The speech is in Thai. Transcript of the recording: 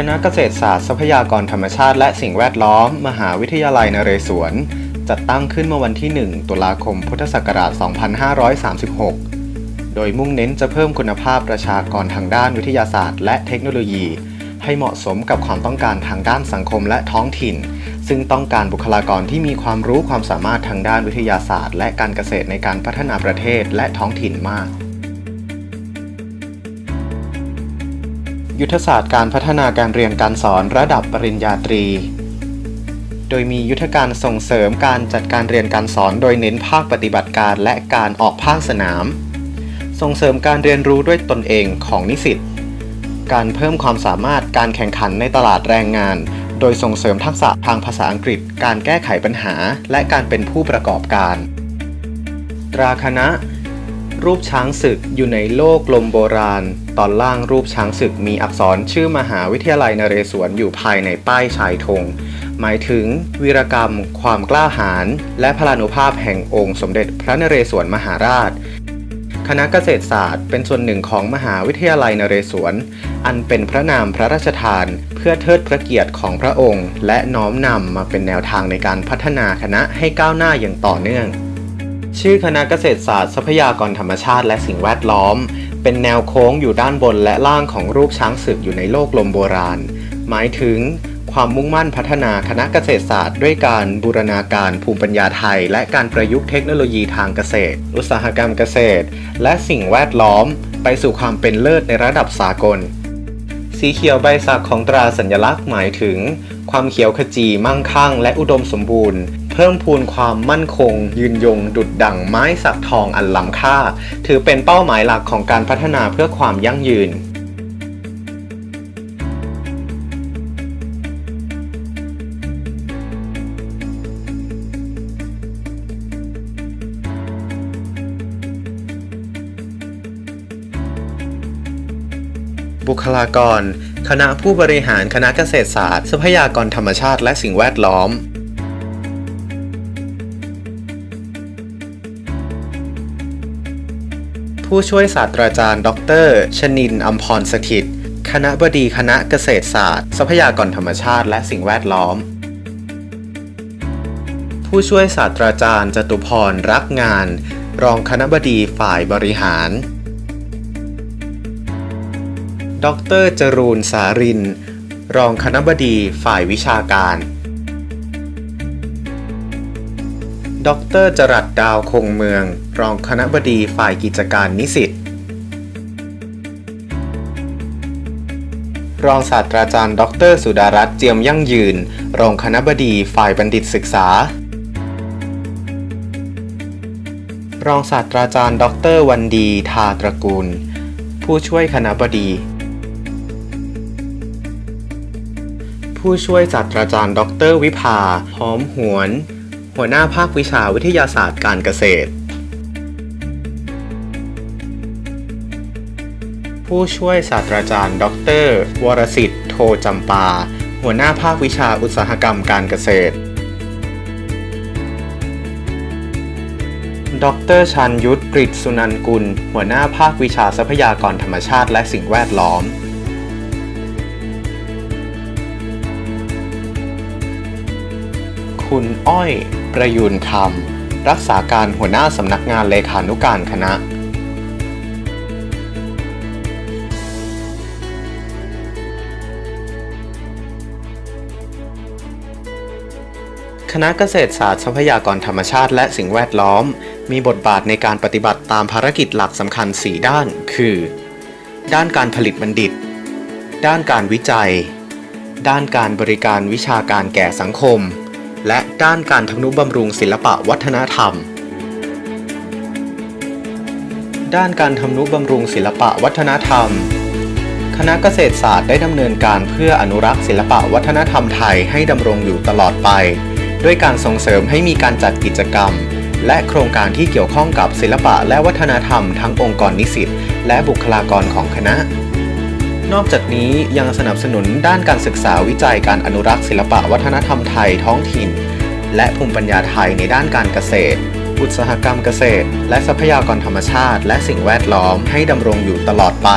คณะเกษตรศาสตร์ทรัพยากรธรรมชาติและสิ่งแวดล้อม มหาวิทยาลัยนเรศวร จัดตั้งขึ้นเมื่อวันที่ 1 ตุลาคม พุทธศักราช 2536 โดยมุ่งเน้นจะเพิ่มคุณภาพประชากรทางด้านวิทยาศาสตร์ และเทคโนโลยี ให้เหมาะสมกับความต้องการทางด้านสังคมและท้องถิ่น ซึ่งต้องการบุคลากรที่มีความรู้ความสามารถทางด้านวิทยาศาสตร์ และการเกษตรในการพัฒนาประเทศและท้องถิ่นมาก ยุทธศาสตร์การพัฒนาการเรียนการสอนระดับปริญญาตรี โดยมียุทธการส่งเสริมการจัดการเรียนการสอนโดยเน้นภาคปฏิบัติการและการออกภาคสนาม ส่งเสริมการเรียนรู้ด้วยตนเองของนิสิต การเพิ่มความสามารถการแข่งขันในตลาดแรงงาน โดยส่งเสริมทักษะทางภาษาอังกฤษ การแก้ไขปัญหา และการเป็นผู้ประกอบการ ตราคณะ รูปช้างศึกอยู่ในโลกลมโบราณ ตอนล่างรูปช้างศึกมีอักษรชื่อมหาวิทยาลัยนเรศวรอยู่ภายในป้ายชายธง หมายถึงวีรกรรม ความกล้าหาญและพลานุภาพแห่งองค์สมเด็จพระนเรศวรมหาราช คณะเกษตรศาสตร์เป็นส่วนหนึ่งของมหาวิทยาลัยนเรศวร อันเป็นพระนามพระราชทาน เพื่อเทิดพระเกียรติของพระองค์ และน้อมนำมาเป็นแนวทางในการพัฒนาคณะให้ก้าวหน้าอย่างต่อเนื่อง ชื่อคณะเกษตรศาสตร์ทรัพยากรธรรมชาติและสิ่งแวดล้อม เป็นแนวโค้งอยู่ด้านบนและล่างของรูปช้างศึกอยู่ในโลกลมโบราณ หมายถึงความมุ่งมั่นพัฒนาคณะเกษตรศาสตร์ด้วยการบูรณาการภูมิปัญญาไทย และการประยุกต์เทคโนโลยีทางเกษตร อุตสาหกรรมเกษตร และสิ่งแวดล้อม ไปสู่ความเป็นเลิศในระดับสากล สีเขียวใบสักของตราสัญลักษณ์หมายถึง ความเขียวขจีมั่งคั่ง และอุดมสมบูรณ์ เพิ่มพูนความมั่นคง ยืนยง ดุดดั่งไม้สักทองอันล้ำค่า ถือเป็นเป้าหมายหลักของการพัฒนาเพื่อความยั่งยืน บุคลากร คณะผู้บริหารคณะเกษตรศาสตร์ ทรัพยากรธรรมชาติและสิ่งแวดล้อมผู้ช่วยศาสตราจารย์ ดร ชนินอัมพรสถิต คณะบดีคณะเกษตรศาสตร์ ทรัพยากรธรรมชาติและสิ่งแวดล้อม ผู้ช่วยศาสตราจารย์จตุพรรักงาน รองคณะบดีฝ่ายบริหาร ดรจรูนสาริน รองคณบดีฝ่ายวิชาการ ดรจรัสดาวคงเมือง รองคณบดีฝ่ายกิจการนิสิต รองศาสตราจารย์ ดร สุดารัตน์เจียมยั่งยืน รองคณบดีฝ่ายบัณฑิตศึกษารองศาสตราจารย์ ดรวันดี ทาตระกูล ผู้ช่วยคณบดี ผู้ช่วยศาสตราจารย์ ดร วิภา หอมหวน หัวหน้าภาควิชาวิทยาศาสตร์การเกษตร ผู้ช่วยศาสตราจารย์ ดร วรสิทธิ์ โทจำปา หัวหน้าภาควิชาอุตสาหกรรมการเกษตร ดรชันยุทธกฤษสุนันกุล หัวหน้าภาควิชาทรัพยากรธรรมชาติและสิ่งแวดล้อม คุณอ้อย ประยูนคำรักษาการหัวหน้าสำนักงานเลขานุการคณะ คณะเกษตรศาสตร์ทรัพยากรธรรมชาติและสิ่งแวดล้อม มีบทบาทในการปฏิบัติตามภารกิจหลักสำคัญ 4 ด้าน คือ ด้านการผลิตบัณฑิต ด้านการวิจัยด้านการบริการวิชาการแก่สังคม และด้านการทำนุบำรุงศิลปะวัฒนธรรม ด้านการทำนุบำรุงศิลปะวัฒนธรรม คณะเกษตรศาสตร์ได้ดำเนินการเพื่ออนุรักษ์ศิลปะวัฒนธรรมไทยให้ดำรงอยู่ตลอดไป ด้วยการส่งเสริมให้มีการจัดกิจกรรม และโครงการที่เกี่ยวข้องกับศิลปะและวัฒนธรรมทั้งองค์กรนิสิตและบุคลากรของคณะ นอกจากนี้ยังสนับสนุนด้านการศึกษาวิจัยการอนุรักษ์ศิลปะวัฒนธรรมไทยท้องถิ่น และภูมิปัญญาไทยในด้านการเกษตร อุตสาหกรรมเกษตร และทรัพยากรธรรมชาติ และสิ่งแวดล้อมให้ดำรงอยู่ตลอดไป